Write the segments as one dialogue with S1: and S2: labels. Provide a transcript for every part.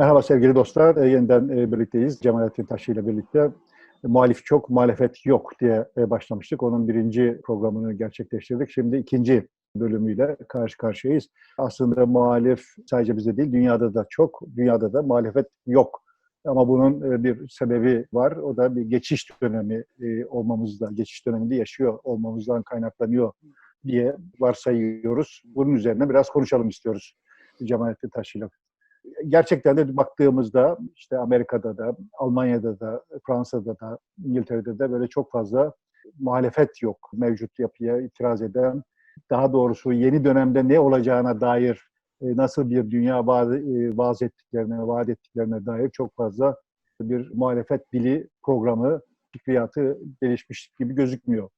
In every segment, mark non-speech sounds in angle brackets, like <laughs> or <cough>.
S1: Merhaba sevgili dostlar. E, yeniden e, birlikteyiz. Cemalettin Taşı ile birlikte e, muhalif çok, muhalefet yok diye e, başlamıştık. Onun birinci programını gerçekleştirdik. Şimdi ikinci bölümüyle karşı karşıyayız. Aslında muhalif sadece bize değil, dünyada da çok, dünyada da muhalefet yok. Ama bunun e, bir sebebi var. O da bir geçiş dönemi e, olmamızdan, geçiş döneminde yaşıyor olmamızdan kaynaklanıyor diye varsayıyoruz. Bunun üzerine biraz konuşalım istiyoruz Cemalettin Taşı'yla gerçekten de baktığımızda işte Amerika'da da, Almanya'da da, Fransa'da da, İngiltere'de de böyle çok fazla muhalefet yok mevcut yapıya itiraz eden. Daha doğrusu yeni dönemde ne olacağına dair nasıl bir dünya e, vaaz ettiklerine, vaat ettiklerine dair çok fazla bir muhalefet bili programı, fikriyatı gelişmiş gibi gözükmüyor.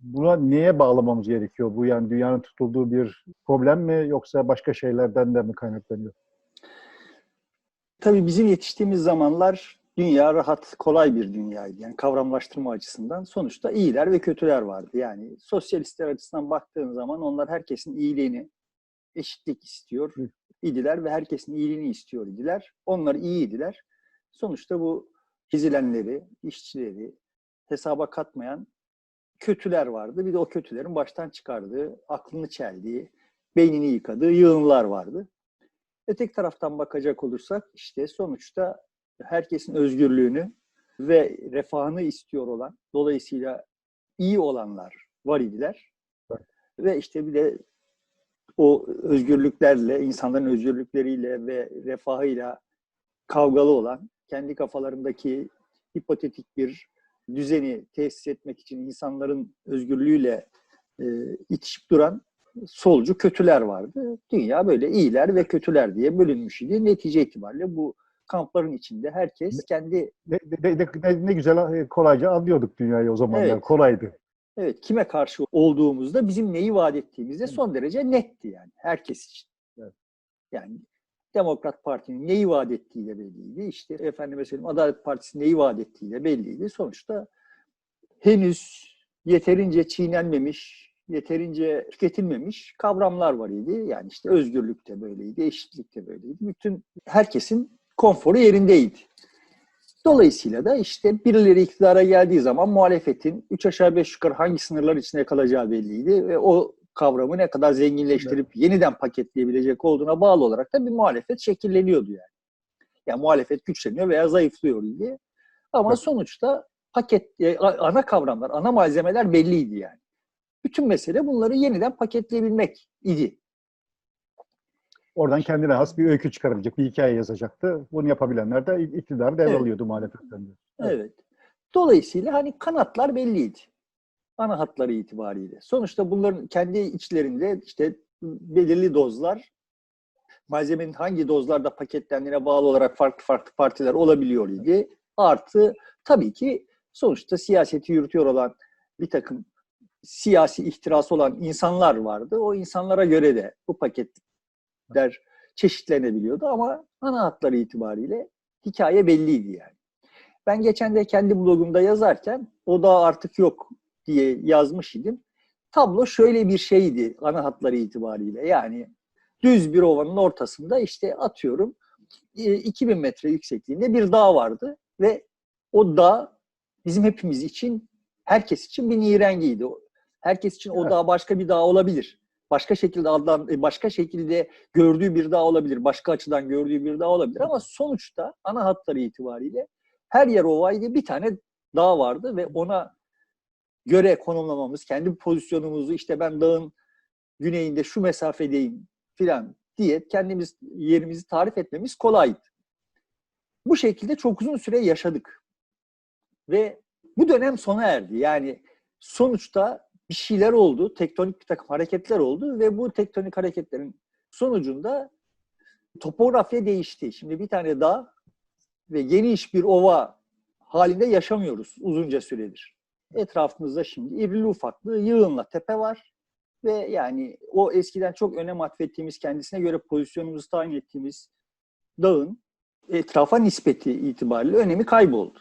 S1: Buna neye bağlamamız gerekiyor? Bu yani dünyanın tutulduğu bir problem mi yoksa başka şeylerden de mi kaynaklanıyor?
S2: Tabii bizim yetiştiğimiz zamanlar dünya rahat, kolay bir dünyaydı. Yani kavramlaştırma açısından sonuçta iyiler ve kötüler vardı. Yani sosyalistler açısından baktığın zaman onlar herkesin iyiliğini, eşitlik istiyor idiler ve herkesin iyiliğini istiyor idiler. Onlar iyiydiler. Sonuçta bu dizilenleri, işçileri hesaba katmayan kötüler vardı. Bir de o kötülerin baştan çıkardığı, aklını çeldiği, beynini yıkadığı yığınlar vardı. Öteki taraftan bakacak olursak işte sonuçta herkesin özgürlüğünü ve refahını istiyor olan, dolayısıyla iyi olanlar var idiler. Evet. Ve işte bir de o özgürlüklerle, insanların özgürlükleriyle ve refahıyla kavgalı olan, kendi kafalarındaki hipotetik bir düzeni tesis etmek için insanların özgürlüğüyle e, itişip duran solcu kötüler vardı. Dünya böyle iyiler ve kötüler diye bölünmüş idi. Netice itibariyle bu kampların içinde herkes kendi...
S1: Ne, ne, ne, ne güzel e, kolayca anlıyorduk dünyayı o zamanlar. Evet. Kolaydı.
S2: Evet, kime karşı olduğumuzda bizim neyi vaat ettiğimizde son derece netti yani herkes için. Evet. Yani Demokrat Parti'nin neyi vaat ettiği de belliydi. İşte efendime söyleyeyim Adalet Partisi neyi vaat ettiği de belliydi. Sonuçta henüz yeterince çiğnenmemiş, yeterince tüketilmemiş kavramlar var idi. Yani işte özgürlük de böyleydi, eşitlik de böyleydi. Bütün herkesin konforu yerindeydi. Dolayısıyla da işte birileri iktidara geldiği zaman muhalefetin 3 aşağı 5 yukarı hangi sınırlar içinde kalacağı belliydi ve o kavramı ne kadar zenginleştirip evet. yeniden paketleyebilecek olduğuna bağlı olarak da bir muhalefet şekilleniyordu yani. Yani muhalefet güçleniyor veya zayıflıyor diye. Ama evet. sonuçta paket e, ana kavramlar, ana malzemeler belliydi yani. Bütün mesele bunları yeniden paketleyebilmek idi.
S1: Oradan kendine has bir öykü çıkarabilecek, bir hikaye yazacaktı. Bunu yapabilenler de iktidarı devralıyordu evet. muhalefetten.
S2: Evet. evet. Dolayısıyla hani kanatlar belliydi. Ana hatları itibariyle. Sonuçta bunların kendi içlerinde işte belirli dozlar, malzemenin hangi dozlarda paketlendiğine bağlı olarak farklı farklı partiler olabiliyor idi. Artı tabii ki sonuçta siyaseti yürütüyor olan bir takım siyasi ihtirası olan insanlar vardı. O insanlara göre de bu paketler çeşitlenebiliyordu ama ana hatları itibariyle hikaye belliydi yani. Ben geçen de kendi blogumda yazarken o da artık yok diye yazmış idim. Tablo şöyle bir şeydi ana hatları itibariyle. Yani düz bir ovanın ortasında işte atıyorum 2000 e, metre yüksekliğinde bir dağ vardı ve o dağ bizim hepimiz için herkes için bir nirengiydi. Herkes için o dağ başka bir dağ olabilir. Başka şekilde adlan e, başka şekilde gördüğü bir dağ olabilir. Başka açıdan gördüğü bir dağ olabilir ama sonuçta ana hatları itibariyle her yer ovaydı. Bir tane dağ vardı ve ona göre konumlamamız, kendi pozisyonumuzu işte ben dağın güneyinde şu mesafedeyim filan diye kendimiz yerimizi tarif etmemiz kolaydı. Bu şekilde çok uzun süre yaşadık. Ve bu dönem sona erdi. Yani sonuçta bir şeyler oldu, tektonik bir takım hareketler oldu ve bu tektonik hareketlerin sonucunda topografya değişti. Şimdi bir tane dağ ve geniş bir ova halinde yaşamıyoruz uzunca süredir. Etrafımızda şimdi irili ufaklı yığınla tepe var ve yani o eskiden çok önem atfettiğimiz kendisine göre pozisyonumuzu tayin ettiğimiz dağın etrafa nispeti itibariyle önemi kayboldu.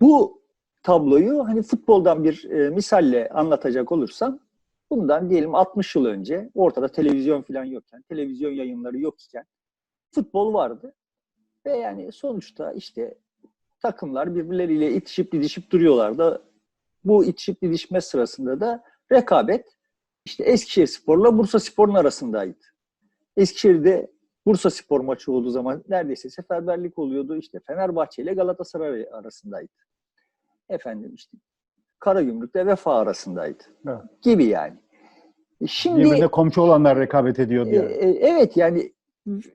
S2: Bu tabloyu hani futboldan bir e, misalle anlatacak olursam bundan diyelim 60 yıl önce ortada televizyon falan yokken, televizyon yayınları yok iken futbol vardı. Ve yani sonuçta işte takımlar birbirleriyle itişip didişip duruyorlardı. Bu itişip didişme sırasında da rekabet işte Eskişehir Spor'la Bursa Spor'un arasındaydı. Eskişehir'de Bursa Spor maçı olduğu zaman neredeyse seferberlik oluyordu. İşte Fenerbahçe ile Galatasaray arasındaydı. Efendim işte Karagümrük'le Vefa arasındaydı.
S1: Evet.
S2: Gibi yani. Şimdi
S1: Birbirine komşu olanlar rekabet ediyor
S2: e,
S1: diye.
S2: e, evet yani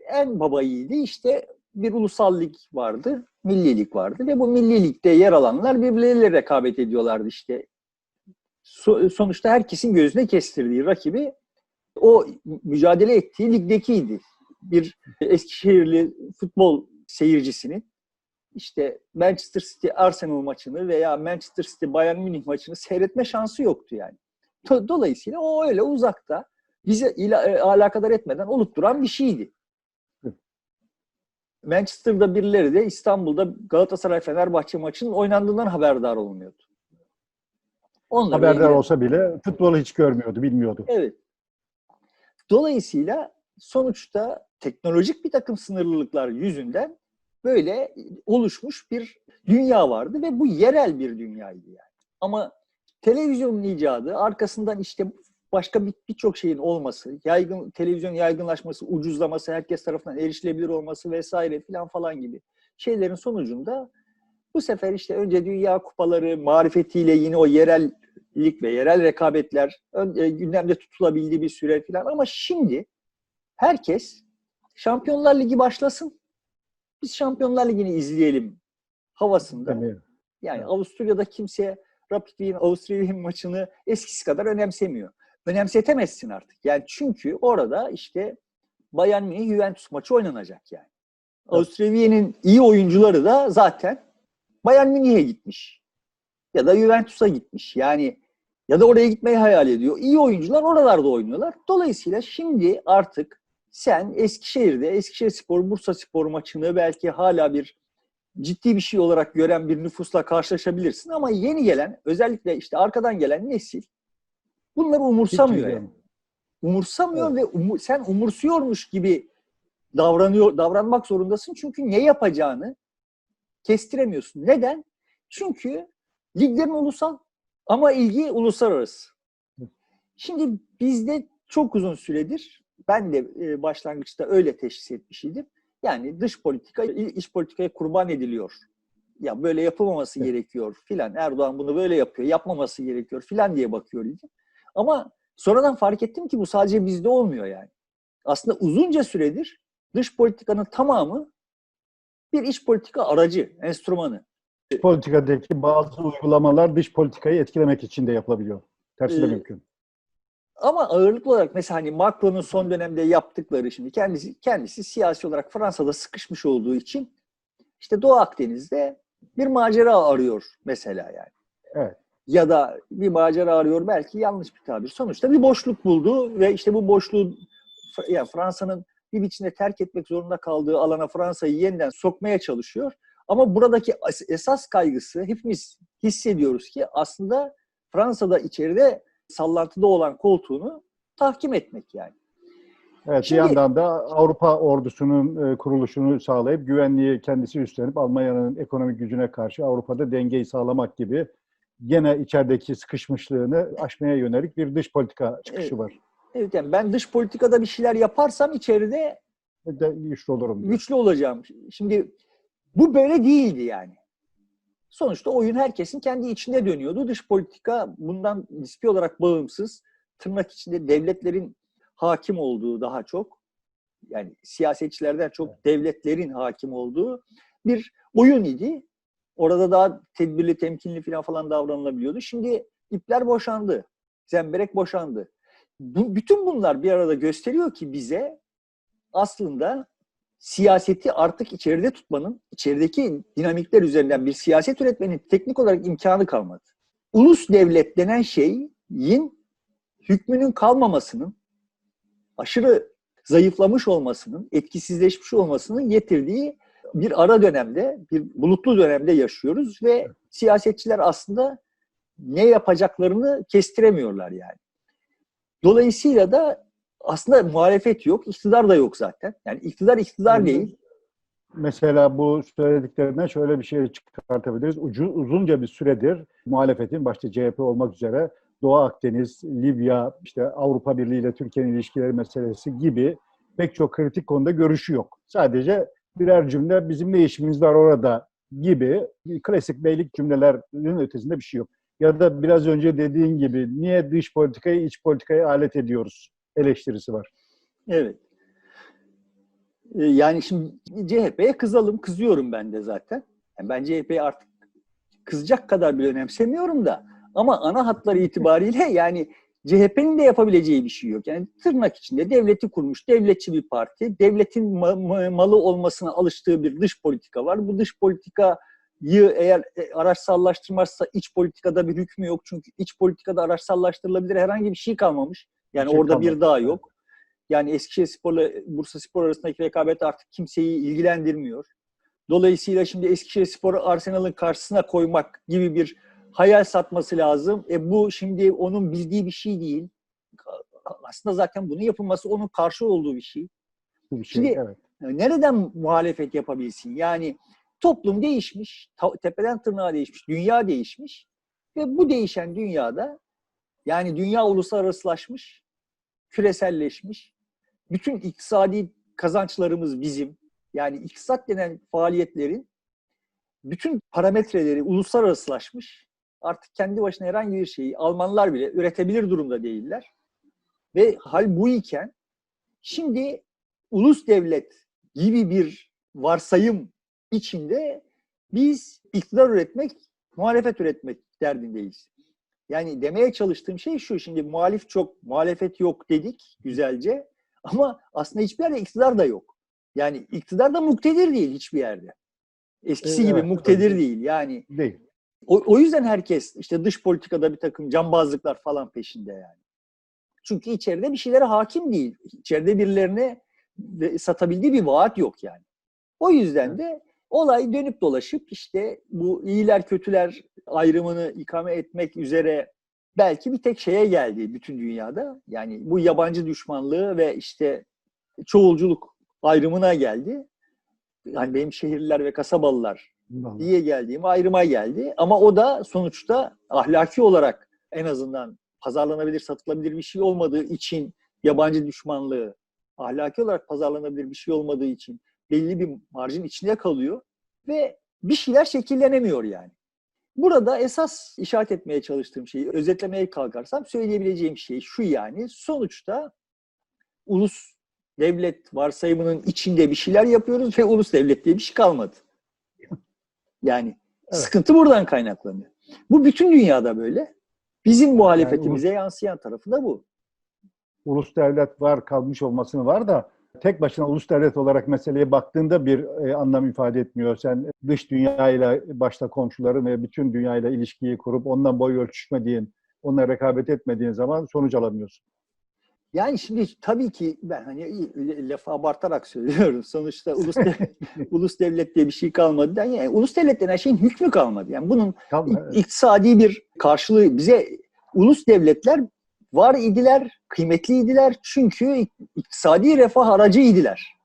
S2: en baba yiğidi işte bir ulusal lig vardı, milli lig vardı ve bu milli ligde yer alanlar birbirleriyle rekabet ediyorlardı işte. So- sonuçta herkesin gözüne kestirdiği rakibi o mücadele ettiği ligdekiydi. Bir Eskişehirli futbol seyircisinin işte Manchester City Arsenal maçını veya Manchester City Bayern Münih maçını seyretme şansı yoktu yani. Do- Dolayısıyla o öyle uzakta bize ila, e, alakadar etmeden olup duran bir şeydi. Manchester'da birileri de İstanbul'da Galatasaray Fenerbahçe maçının oynandığından haberdar olmuyordu. Onlarla
S1: Haberdar
S2: ilgili-
S1: olsa bile futbolu hiç görmüyordu, bilmiyordu.
S2: Evet. Dolayısıyla sonuçta teknolojik bir takım sınırlılıklar yüzünden böyle oluşmuş bir dünya vardı ve bu yerel bir dünyaydı yani. Ama televizyonun icadı arkasından işte başka bir- birçok şeyin olması, yaygın televizyon yaygınlaşması, ucuzlaması, herkes tarafından erişilebilir olması vesaire filan falan gibi şeylerin sonucunda bu sefer işte önce Dünya Kupaları marifetiyle yine o yerellik ve yerel rekabetler e, gündemde tutulabildiği bir süre filan ama şimdi herkes Şampiyonlar Ligi başlasın. Biz Şampiyonlar Ligi'ni izleyelim havasında. Yani
S1: Evet.
S2: Avusturya'da kimse Rapid Wien Avusturya Wien maçını eskisi kadar önemsemiyor. Önemsetemezsin artık. Yani çünkü orada işte Bayern Münih Juventus maçı oynanacak yani. Avusturya Wien'in iyi oyuncuları da zaten Bayern Münih'e gitmiş. Ya da Juventus'a gitmiş. Yani ya da oraya gitmeyi hayal ediyor. İyi oyuncular oralarda oynuyorlar. Dolayısıyla şimdi artık sen Eskişehir'de Eskişehir Spor Bursa Spor maçını belki hala bir ciddi bir şey olarak gören bir nüfusla karşılaşabilirsin ama yeni gelen özellikle işte arkadan gelen nesil bunları umursamıyor yani. Umursamıyor ve umu- sen umursuyormuş gibi davranıyor davranmak zorundasın çünkü ne yapacağını kestiremiyorsun. Neden? Çünkü liglerin ulusal ama ilgi uluslararası. Şimdi bizde çok uzun süredir ben de e, başlangıçta öyle teşhis etmiştim. Yani dış politika iç politikaya kurban ediliyor. Ya böyle yapılmaması gerekiyor filan. Erdoğan bunu böyle yapıyor. Yapmaması gerekiyor filan diye bakıyor idim. Ama sonradan fark ettim ki bu sadece bizde olmuyor yani. Aslında uzunca süredir dış politikanın tamamı bir iç politika aracı, enstrümanı.
S1: Dış politikadaki bazı uygulamalar dış politikayı etkilemek için de yapılabiliyor. Tersi de
S2: Ee,
S1: mümkün.
S2: Ama ağırlıklı olarak mesela hani Macron'un son dönemde yaptıkları şimdi kendisi kendisi siyasi olarak Fransa'da sıkışmış olduğu için işte Doğu Akdeniz'de bir macera arıyor mesela yani.
S1: Evet.
S2: Ya da bir macera arıyor belki yanlış bir tabir. Sonuçta bir boşluk buldu ve işte bu boşluğu yani Fransa'nın bir biçimde terk etmek zorunda kaldığı alana Fransa'yı yeniden sokmaya çalışıyor. Ama buradaki as- esas kaygısı hepimiz hissediyoruz ki aslında Fransa'da içeride sallantıda olan koltuğunu tahkim etmek yani.
S1: Evet,
S2: Şimdi-
S1: bir yandan da Avrupa ordusunun e, kuruluşunu sağlayıp güvenliği kendisi üstlenip Almanya'nın ekonomik gücüne karşı Avrupa'da dengeyi sağlamak gibi gene içerideki sıkışmışlığını aşmaya yönelik bir dış politika çıkışı
S2: Evet.
S1: var.
S2: Evet yani ben dış politikada bir şeyler yaparsam içeride
S1: De, güçlü olurum. diyor.
S2: güçlü olacağım. Şimdi bu böyle değildi yani. Sonuçta oyun herkesin kendi içinde dönüyordu. Dış politika bundan nispi olarak bağımsız. Tırnak içinde devletlerin hakim olduğu daha çok. Yani siyasetçilerden çok devletlerin hakim olduğu bir oyun idi. Orada daha tedbirli, temkinli falan falan davranılabiliyordu. Şimdi ipler boşandı. Zemberek boşandı. Bu, bütün bunlar bir arada gösteriyor ki bize aslında siyaseti artık içeride tutmanın, içerideki dinamikler üzerinden bir siyaset üretmenin teknik olarak imkanı kalmadı. Ulus devlet denen şeyin hükmünün kalmamasının, aşırı zayıflamış olmasının, etkisizleşmiş olmasının getirdiği bir ara dönemde, bir bulutlu dönemde yaşıyoruz ve siyasetçiler aslında ne yapacaklarını kestiremiyorlar yani. Dolayısıyla da aslında muhalefet yok, iktidar da yok zaten. Yani iktidar iktidar
S1: hı.
S2: değil.
S1: Mesela bu söylediklerinden şöyle bir şey çıkartabiliriz. Ucu, uzunca bir süredir muhalefetin başta CHP olmak üzere Doğu Akdeniz, Libya, işte Avrupa Birliği ile Türkiye'nin ilişkileri meselesi gibi pek çok kritik konuda görüşü yok. Sadece birer cümle bizim ne işimiz var orada gibi klasik beylik cümlelerin ötesinde bir şey yok. Ya da biraz önce dediğin gibi niye dış politikayı iç politikaya alet ediyoruz eleştirisi var.
S2: Evet. Ee, Yani şimdi CHP'ye kızalım, kızıyorum ben de zaten. Yani ben CHP'yi artık kızacak kadar bile önemsemiyorum da. Ama ana hatları itibariyle <laughs> yani CHP'nin de yapabileceği bir şey yok. Yani tırnak içinde devleti kurmuş, devletçi bir parti. Devletin ma- ma- malı olmasına alıştığı bir dış politika var. Bu dış politikayı eğer e, araçsallaştırmazsa iç politikada bir hükmü yok. Çünkü iç politikada araçsallaştırılabilir herhangi bir şey kalmamış. Yani orada bir daha yok. Yani Eskişehir Spor'la Bursa Spor arasındaki rekabet artık kimseyi ilgilendirmiyor. Dolayısıyla şimdi Eskişehir Spor'u Arsenal'ın karşısına koymak gibi bir hayal satması lazım. E bu şimdi onun bildiği bir şey değil. Aslında zaten bunun yapılması onun karşı olduğu bir şey.
S1: Bir şey.
S2: Şimdi-
S1: evet.
S2: Yani Nereden muhalefet yapabilsin? Yani toplum değişmiş, tepeden tırnağa değişmiş, dünya değişmiş ve bu değişen dünyada yani dünya uluslararasılaşmış, küreselleşmiş. Bütün iktisadi kazançlarımız bizim. Yani iktisat denen faaliyetlerin bütün parametreleri uluslararasılaşmış. Artık kendi başına herhangi bir şeyi Almanlar bile üretebilir durumda değiller. Ve hal bu iken şimdi ulus devlet gibi bir varsayım içinde biz iktidar üretmek, muhalefet üretmek derdindeyiz. Yani demeye çalıştığım şey şu, şimdi muhalif çok, muhalefet yok dedik güzelce ama aslında hiçbir yerde iktidar da yok. Yani iktidar da muktedir değil hiçbir yerde. Eskisi
S1: E,
S2: gibi
S1: evet,
S2: muktedir
S1: tabii.
S2: değil yani.
S1: Değil.
S2: O, o yüzden herkes işte dış politikada bir takım cambazlıklar falan peşinde yani. Çünkü içeride bir şeylere hakim değil. İçeride birilerine satabildiği bir vaat yok yani. O yüzden de olay dönüp dolaşıp işte bu iyiler kötüler ayrımını ikame etmek üzere belki bir tek şeye geldi bütün dünyada. Yani bu yabancı düşmanlığı ve işte çoğulculuk ayrımına geldi. Yani benim şehirliler ve kasabalılar
S1: Vallahi.
S2: diye geldiğim ayrıma geldi. Ama o da sonuçta ahlaki olarak en azından pazarlanabilir, satılabilir bir şey olmadığı için yabancı düşmanlığı ahlaki olarak pazarlanabilir bir şey olmadığı için belli bir marjin içinde kalıyor ve bir şeyler şekillenemiyor yani. Burada esas işaret etmeye çalıştığım şeyi özetlemeye kalkarsam söyleyebileceğim şey şu yani sonuçta ulus devlet varsayımının içinde bir şeyler yapıyoruz ve ulus devlet diye bir şey kalmadı. Yani
S1: Evet.
S2: sıkıntı buradan kaynaklanıyor. Bu bütün dünyada böyle. Bizim muhalefetimize yansıyan tarafı da bu.
S1: ulus devlet var kalmış olmasını var da tek başına ulus devlet olarak meseleye baktığında bir e, anlam ifade etmiyor. Sen dış dünyayla başta komşuların ve bütün dünyayla ilişkiyi kurup ondan boy ölçüşmediğin, onunla rekabet etmediğin zaman sonuç alamıyorsun.
S2: Yani şimdi tabii ki ben hani lafı abartarak söylüyorum. Sonuçta ulus devlet, <laughs> ulus devlet diye bir şey kalmadı. Yani ulus devlet denen şeyin hükmü kalmadı. Yani bunun
S1: Tam,
S2: ik- iktisadi bir karşılığı bize ulus devletler var idiler, kıymetliydiler çünkü ik- iktisadi refah aracıydılar.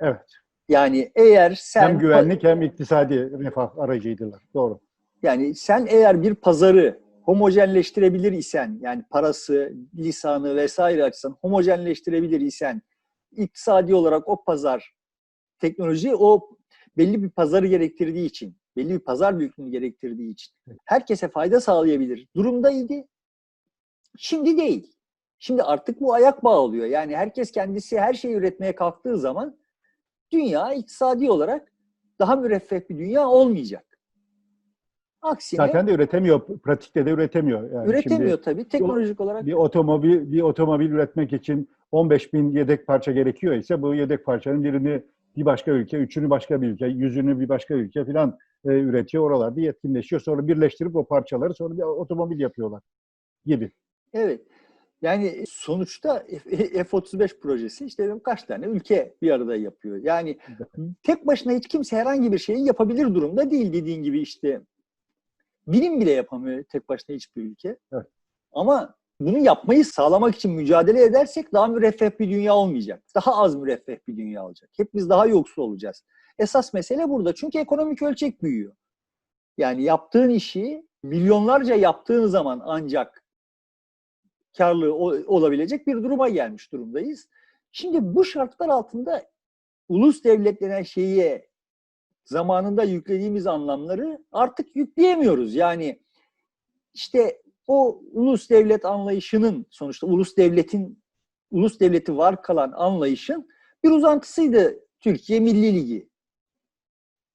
S1: evet.
S2: Yani eğer sen
S1: Hem güvenlik hem iktisadi refah aracıydılar. Doğru.
S2: Yani sen eğer bir pazarı homojenleştirebilir isen, yani parası, lisanı vesaire açısından homojenleştirebilir isen, iktisadi olarak o pazar, teknoloji o belli bir pazarı gerektirdiği için, belli bir pazar büyüklüğünü gerektirdiği için herkese fayda sağlayabilir durumdaydı. Şimdi değil. Şimdi artık bu ayak bağı oluyor. Yani herkes kendisi her şeyi üretmeye kalktığı zaman dünya iktisadi olarak daha müreffeh bir dünya olmayacak. Aksine
S1: Zaten de üretemiyor, pratikte de üretemiyor. Yani
S2: üretemiyor
S1: şimdi
S2: tabii. Teknolojik olarak
S1: bir otomobil bir otomobil üretmek için 15 bin yedek parça gerekiyor ise bu yedek parçanın birini bir başka ülke, üçünü başka bir ülke, yüzünü bir başka ülke falan e, üretiyor. Oralarda yetkinleşiyor. Sonra birleştirip o parçaları sonra bir otomobil yapıyorlar gibi.
S2: Evet. Yani sonuçta F- F-35 projesi işte kaç tane ülke bir arada yapıyor. Yani tek başına hiç kimse herhangi bir şeyi yapabilir durumda değil dediğin gibi işte. Bilim bile yapamıyor tek başına hiçbir ülke.
S1: Evet.
S2: Ama bunu yapmayı sağlamak için mücadele edersek daha müreffeh bir dünya olmayacak. Daha az müreffeh bir dünya olacak. Hepimiz daha yoksul olacağız. Esas mesele burada. Çünkü ekonomik ölçek büyüyor. Yani yaptığın işi milyonlarca yaptığın zaman ancak karlı olabilecek bir duruma gelmiş durumdayız. Şimdi bu şartlar altında ulus devlet denen şeye zamanında yüklediğimiz anlamları artık yükleyemiyoruz. Yani işte o ulus devlet anlayışının sonuçta ulus devletin ulus devleti var kalan anlayışın bir uzantısıydı Türkiye Milli Ligi.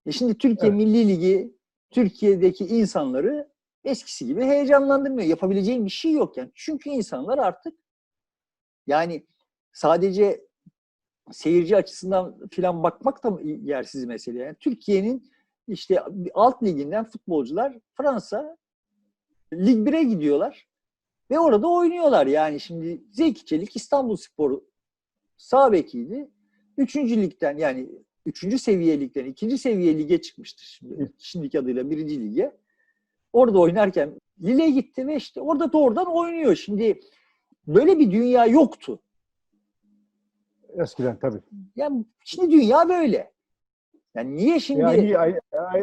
S2: E şimdi Türkiye
S1: Evet.
S2: Milli Ligi Türkiye'deki insanları eskisi gibi heyecanlandırmıyor. Yapabileceğim bir şey yok yani. Çünkü insanlar artık yani sadece seyirci açısından filan bakmak da yersiz mesele. Yani Türkiye'nin işte alt liginden futbolcular Fransa Lig 1'e gidiyorlar ve orada oynuyorlar. Yani şimdi Zeki Çelik İstanbul Sporu sağ bekiydi. Üçüncü ligden yani üçüncü seviye ligden ikinci seviye lige çıkmıştır. Şimdi, şimdiki adıyla birinci lige. Orada oynarken Lille gitti ve işte orada doğrudan oynuyor. Şimdi böyle bir dünya yoktu.
S1: Eskiden tabii.
S2: Yani şimdi dünya böyle. Yani niye şimdi
S1: Yani aynı,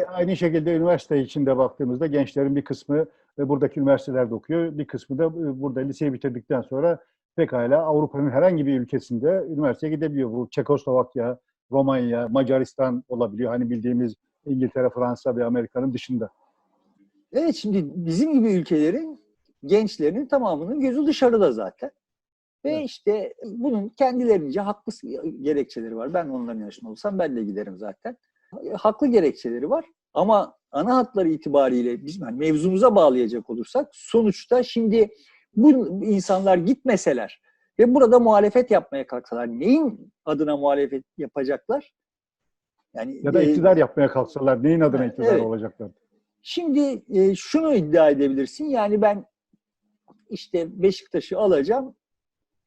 S1: aynı şekilde üniversite içinde baktığımızda gençlerin bir kısmı e, buradaki üniversitelerde okuyor. Bir kısmı da e, burada liseyi bitirdikten sonra pekala Avrupa'nın herhangi bir ülkesinde üniversiteye gidebiliyor. Bu Çekoslovakya, Romanya, Macaristan olabiliyor. Hani bildiğimiz İngiltere, Fransa ve Amerika'nın dışında.
S2: Evet şimdi bizim gibi ülkelerin gençlerinin tamamının gözü dışarıda zaten. Ve
S1: Evet.
S2: işte bunun kendilerince haklı gerekçeleri var. Ben onların yaşında olsam ben de giderim zaten. Haklı gerekçeleri var. Ama ana hatları itibariyle bizim hani mevzumuza bağlayacak olursak sonuçta şimdi bu insanlar gitmeseler ve burada muhalefet yapmaya kalksalar neyin adına muhalefet yapacaklar? Yani
S1: Ya da
S2: e,
S1: iktidar yapmaya kalksalar neyin adına iktidar
S2: evet.
S1: olacaklar?
S2: Şimdi e, şunu iddia edebilirsin. Yani ben işte Beşiktaş'ı alacağım.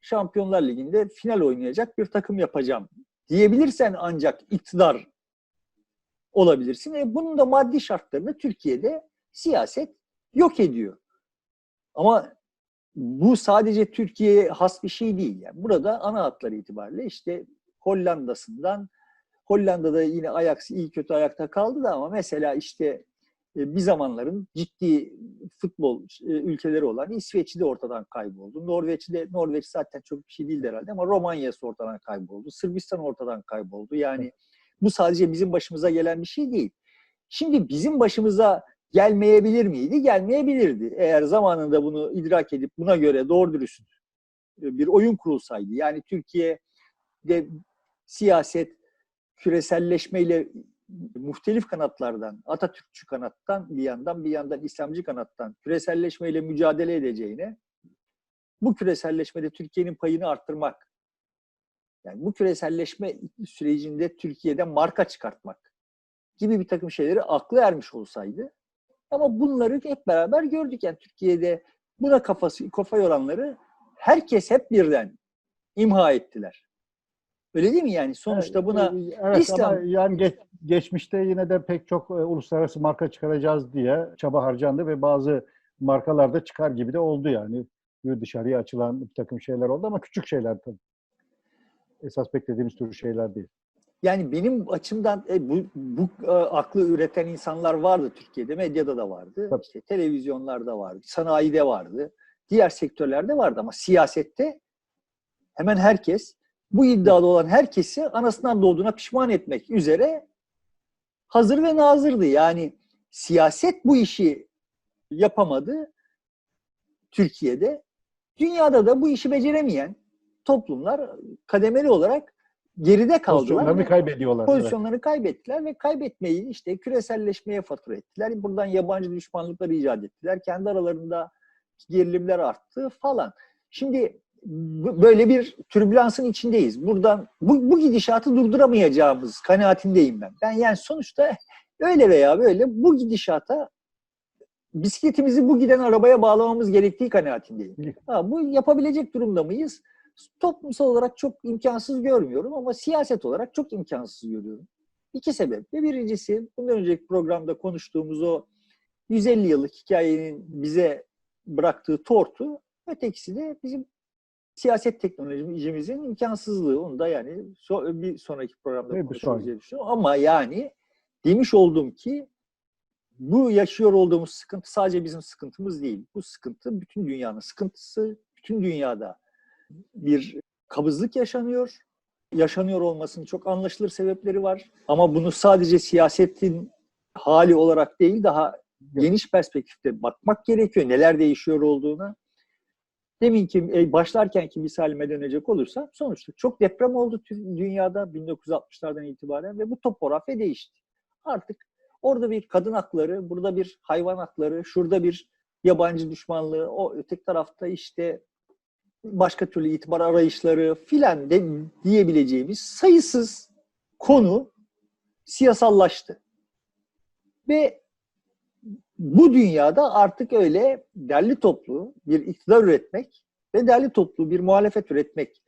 S2: Şampiyonlar Ligi'nde final oynayacak bir takım yapacağım diyebilirsen ancak iktidar olabilirsin. E, bunun da maddi şartlarını Türkiye'de siyaset yok ediyor. Ama bu sadece Türkiye'ye has bir şey değil. Yani burada ana hatları itibariyle işte Hollanda'sından Hollanda'da yine Ajax iyi kötü ayakta kaldı da ama mesela işte bir zamanların ciddi futbol e, ülkeleri olan İsveç'i de ortadan kayboldu. Norveç'i de Norveç zaten çok bir şey değildi herhalde ama Romanya'sı ortadan kayboldu. Sırbistan ortadan kayboldu. Yani bu sadece bizim başımıza gelen bir şey değil. Şimdi bizim başımıza gelmeyebilir miydi? Gelmeyebilirdi. Eğer zamanında bunu idrak edip buna göre doğru dürüst e, bir oyun kurulsaydı. Yani Türkiye'de siyaset küreselleşmeyle muhtelif kanatlardan, Atatürkçü kanattan bir yandan bir yandan İslamcı kanattan küreselleşmeyle mücadele edeceğine bu küreselleşmede Türkiye'nin payını arttırmak yani bu küreselleşme sürecinde Türkiye'de marka çıkartmak gibi bir takım şeyleri aklı ermiş olsaydı ama bunları hep beraber gördük. Yani Türkiye'de buna kafası kafa yoranları herkes hep birden imha ettiler. Öyle değil mi yani? Sonuçta buna
S1: evet
S2: İslam-
S1: ama yani geç- geçmişte yine de pek çok e, uluslararası marka çıkaracağız diye çaba harcandı ve bazı markalar da çıkar gibi de oldu yani. Dışarıya açılan bir takım şeyler oldu ama küçük şeyler tabii. Esas beklediğimiz tür şeyler değil.
S2: Yani benim açımdan e, bu, bu e, aklı üreten insanlar vardı Türkiye'de, medyada da vardı,
S1: Tabii.
S2: işte televizyonlarda vardı, sanayide vardı, diğer sektörlerde vardı ama siyasette hemen herkes, bu iddiada olan herkesi anasından doğduğuna pişman etmek üzere hazır ve nazırdı. Yani siyaset bu işi yapamadı Türkiye'de. Dünyada da bu işi beceremeyen toplumlar kademeli olarak geride kaldılar.
S1: Pozisyonlarını kaybediyorlar. evet.
S2: pozisyonlarını kaybettiler ve kaybetmeyi işte küreselleşmeye fatura ettiler. Buradan yabancı düşmanlıkları icat ettiler. Kendi aralarında gerilimler arttı falan. Şimdi böyle bir türbülansın içindeyiz. Buradan bu, bu gidişatı durduramayacağımız kanaatindeyim ben. Ben yani sonuçta öyle veya böyle bu gidişata bisikletimizi bu giden arabaya bağlamamız gerektiği kanaatindeyim. Ha, bu yapabilecek durumda mıyız? Toplumsal olarak çok imkansız görmüyorum ama siyaset olarak çok imkansız görüyorum. İki sebeple. Birincisi bundan önceki programda konuştuğumuz o 150 yıllık hikayenin bize bıraktığı tortu. Ötekisi de bizim siyaset teknolojimizin imkansızlığı. Onu da yani so- bir sonraki programda
S1: Evet,
S2: konuşuruz diye düşünüyorum. Ama yani demiş oldum ki bu yaşıyor olduğumuz sıkıntı sadece bizim sıkıntımız değil. Bu sıkıntı bütün dünyanın sıkıntısı. Bütün dünyada bir kabızlık yaşanıyor. Yaşanıyor olmasının çok anlaşılır sebepleri var. Ama bunu sadece siyasetin hali olarak değil daha geniş perspektifte bakmak gerekiyor. Neler değişiyor olduğuna. Deminki e, başlarkenki misalime dönecek olursam sonuçta çok deprem oldu dünyada 1960'lardan itibaren ve bu topografya değişti. Artık orada bir kadın hakları, burada bir hayvan hakları, şurada bir yabancı düşmanlığı, o öteki tarafta işte başka türlü itibar arayışları filan de diyebileceğimiz sayısız konu siyasallaştı. Ve bu dünyada artık öyle derli toplu bir iktidar üretmek ve derli toplu bir muhalefet üretmek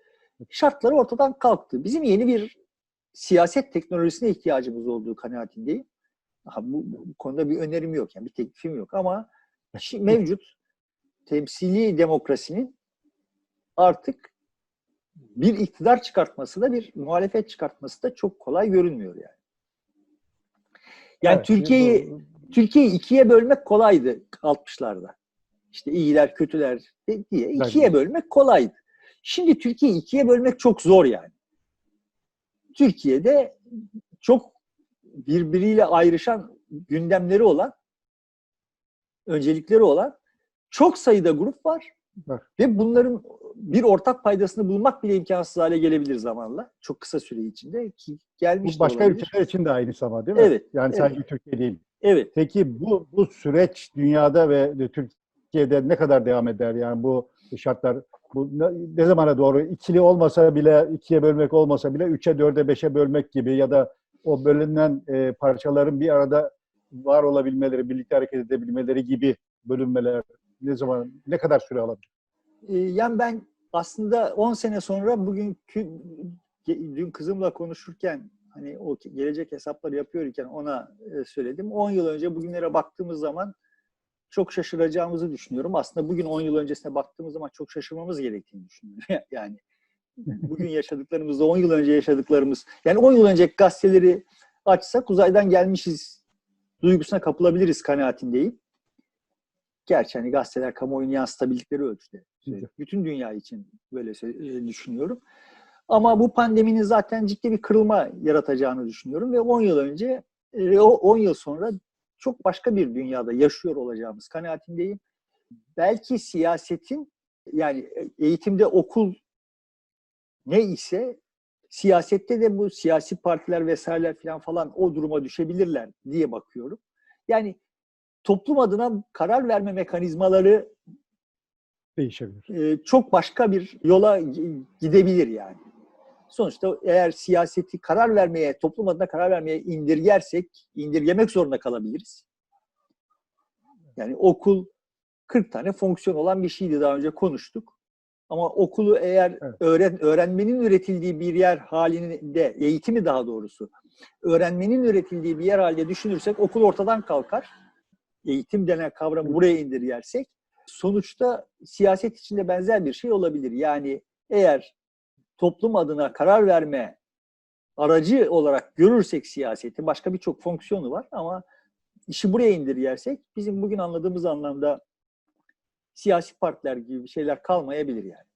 S2: şartları ortadan kalktı. Bizim yeni bir siyaset teknolojisine ihtiyacımız olduğu kanaatindeyim. Aha, bu, bu konuda bir önerim yok, yani bir teklifim yok ama mevcut temsili demokrasinin artık bir iktidar çıkartması da bir muhalefet çıkartması da çok kolay görünmüyor yani. Yani
S1: Evet,
S2: Türkiye'yi Türkiye'yi ikiye bölmek kolaydı 60'larda. İşte iyiler, kötüler de- diye ikiye bölmek kolaydı. Şimdi Türkiye'yi ikiye bölmek çok zor yani. Türkiye'de çok birbiriyle ayrışan gündemleri olan, öncelikleri olan çok sayıda grup var.
S1: Var.
S2: Ve bunların bir ortak paydasını bulmak bile imkansız hale gelebilir zamanla. Çok kısa süre içinde ki gelmiş
S1: Bu başka
S2: olabilir.
S1: ülkeler için de aynı sama değil mi?
S2: Evet,
S1: Yani
S2: evet.
S1: sadece Türkiye değil.
S2: Evet.
S1: Peki bu bu süreç dünyada ve Türkiye'de ne kadar devam eder? Yani bu şartlar bu ne, ne zamana doğru ikili olmasa bile ikiye bölmek olmasa bile üçe dörde beşe bölmek gibi ya da o bölünen e, parçaların bir arada var olabilmeleri, birlikte hareket edebilmeleri gibi bölünmeler ne zaman ne kadar süre alabilir?
S2: Ee, Yani ben aslında 10 sene sonra bugünkü dün kızımla konuşurken hani o gelecek hesapları yapıyorken ona e, söyledim. 10 yıl önce bugünlere baktığımız zaman çok şaşıracağımızı düşünüyorum. Aslında bugün 10 yıl öncesine baktığımız zaman çok şaşırmamız gerektiğini düşünüyorum. <laughs> yani bugün yaşadıklarımızda 10 yıl önce yaşadıklarımız yani 10 yıl önceki gazeteleri açsak uzaydan gelmişiz duygusuna kapılabiliriz kanaatindeyim. Gerçi hani gazeteler kamuoyunu yansıtabildikleri ölçüde. Bütün dünya için böyle e, düşünüyorum. Ama bu pandeminin zaten ciddi bir kırılma yaratacağını düşünüyorum ve 10 yıl önce e, o 10 yıl sonra çok başka bir dünyada yaşıyor olacağımız kanaatindeyim. Belki siyasetin yani e, eğitimde okul ne ise siyasette de bu siyasi partiler vesaireler falan falan o duruma düşebilirler diye bakıyorum. Yani toplum adına karar verme mekanizmaları
S1: Değişebilir.
S2: e, çok başka bir yola gi- gidebilir yani. Sonuçta eğer siyaseti karar vermeye, toplum adına karar vermeye indirgersek, indirgemek zorunda kalabiliriz. Yani okul 40 tane fonksiyon olan bir şeydi daha önce konuştuk. Ama okulu eğer
S1: Evet.
S2: öğren, öğrenmenin üretildiği bir yer halinde, eğitimi daha doğrusu, öğrenmenin üretildiği bir yer halinde düşünürsek okul ortadan kalkar. Eğitim denen kavramı buraya indirgersek sonuçta siyaset içinde benzer bir şey olabilir. Yani eğer toplum adına karar verme aracı olarak görürsek siyaseti, başka birçok fonksiyonu var ama işi buraya indirgersek bizim bugün anladığımız anlamda siyasi partiler gibi bir şeyler kalmayabilir yani.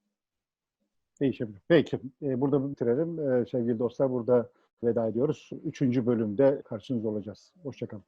S1: Değişebilir. Peki. e, burada bitirelim. E, sevgili dostlar burada veda ediyoruz. Üçüncü bölümde karşınızda olacağız. Hoşçakalın.